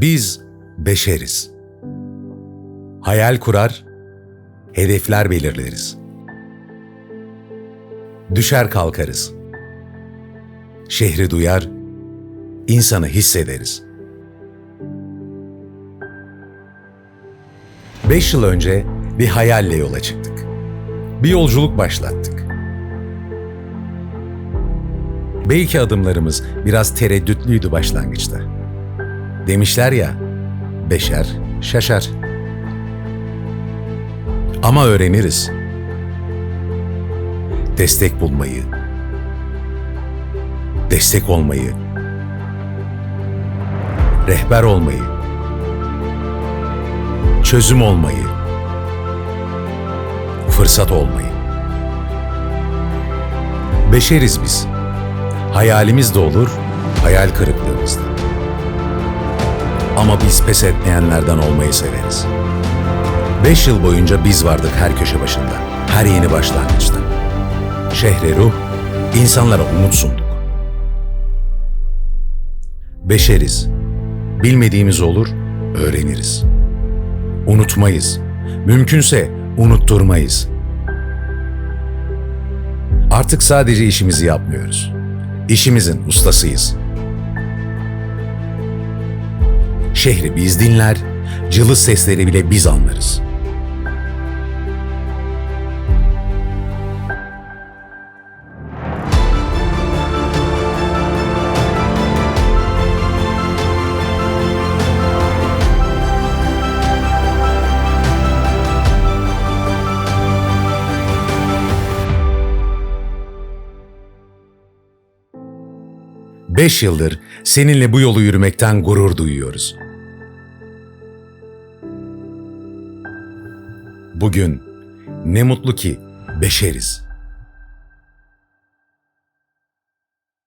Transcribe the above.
Biz beşeriz. Hayal kurar, hedefler belirleriz. Düşer kalkarız. Şehri duyar, insanı hissederiz. Beş yıl önce bir hayalle yola çıktık. Bir yolculuk başlattık. Belki adımlarımız biraz tereddütlüydü başlangıçta. Demişler ya, beşer şaşar. Ama öğreniriz. Destek bulmayı, destek olmayı, rehber olmayı, çözüm olmayı, fırsat olmayı. Beşeriz biz. Hayalimiz de olur, hayal kırıklığımız da. Ama biz pes etmeyenlerden olmayı severiz. Beş yıl boyunca biz vardık her köşe başında, her yeni başlangıçta. Şehre ruh, insanlara umut sunduk. Beşeriz. Bilmediğimiz olur, öğreniriz. Unutmayız. Mümkünse unutturmayız. Artık sadece işimizi yapmıyoruz. İşimizin ustasıyız. Şehri biz dinler, cılız sesleri bile biz anlarız. Beş yıldır seninle bu yolu yürümekten gurur duyuyoruz. Bugün ne mutlu ki beşeriz.